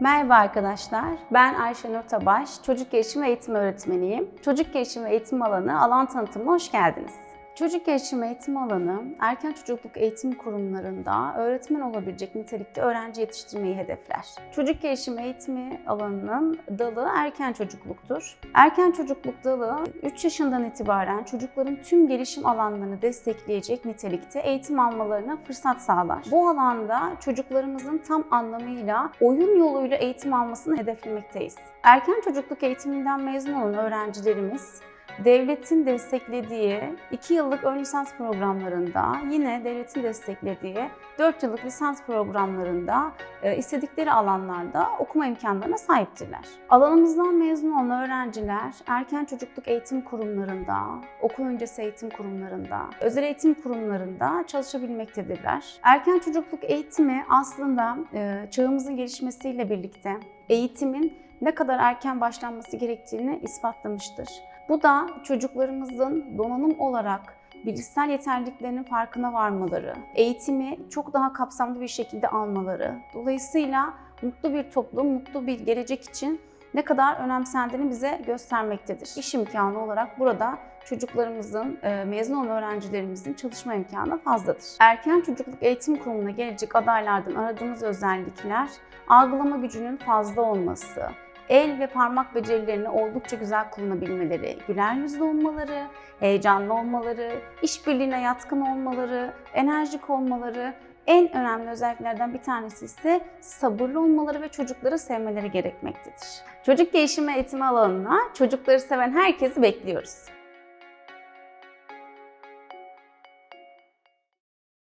Merhaba arkadaşlar, ben Ayşenur Tabaş, çocuk gelişimi ve eğitim öğretmeniyim. Çocuk gelişimi ve eğitim alanı alan tanıtımına hoş geldiniz. Çocuk gelişimi eğitim alanı, erken çocukluk eğitim kurumlarında öğretmen olabilecek nitelikte öğrenci yetiştirmeyi hedefler. Çocuk gelişimi eğitimi alanının dalı erken çocukluktur. Erken çocukluk dalı 3 yaşından itibaren çocukların tüm gelişim alanlarını destekleyecek nitelikte eğitim almalarına fırsat sağlar. Bu alanda çocuklarımızın tam anlamıyla oyun yoluyla eğitim almasını hedeflemekteyiz. Erken çocukluk eğitiminden mezun olan öğrencilerimiz devletin desteklediği 2 yıllık ön lisans programlarında, yine devletin desteklediği 4 yıllık lisans programlarında e, istedikleri alanlarda okuma imkanlarına sahiptirler. Alanımızdan mezun olan öğrenciler erken çocukluk eğitim kurumlarında, okul öncesi eğitim kurumlarında, özel eğitim kurumlarında çalışabilmektedirler. Erken çocukluk eğitimi aslında e, çağımızın gelişmesiyle birlikte eğitimin ne kadar erken başlanması gerektiğini ispatlamıştır. Bu da çocuklarımızın donanım olarak bilişsel yeterliliklerinin farkına varmaları, eğitimi çok daha kapsamlı bir şekilde almaları, dolayısıyla mutlu bir toplum, mutlu bir gelecek için ne kadar önemsendiğini bize göstermektedir. İş imkanı olarak burada çocuklarımızın, e, mezun olan öğrencilerimizin çalışma imkanı fazladır. Erken çocukluk eğitim kurumuna gelecek adaylardan aradığımız özellikler algılama gücünün fazla olması, el ve parmak becerilerini oldukça güzel kullanabilmeleri, güler yüzlü olmaları, heyecanlı olmaları, işbirliğine yatkın olmaları, enerjik olmaları, en önemli özelliklerden bir tanesi ise sabırlı olmaları ve çocukları sevmeleri gerekmektedir. Çocuk gelişimi eğitimi alanına çocukları seven herkesi bekliyoruz.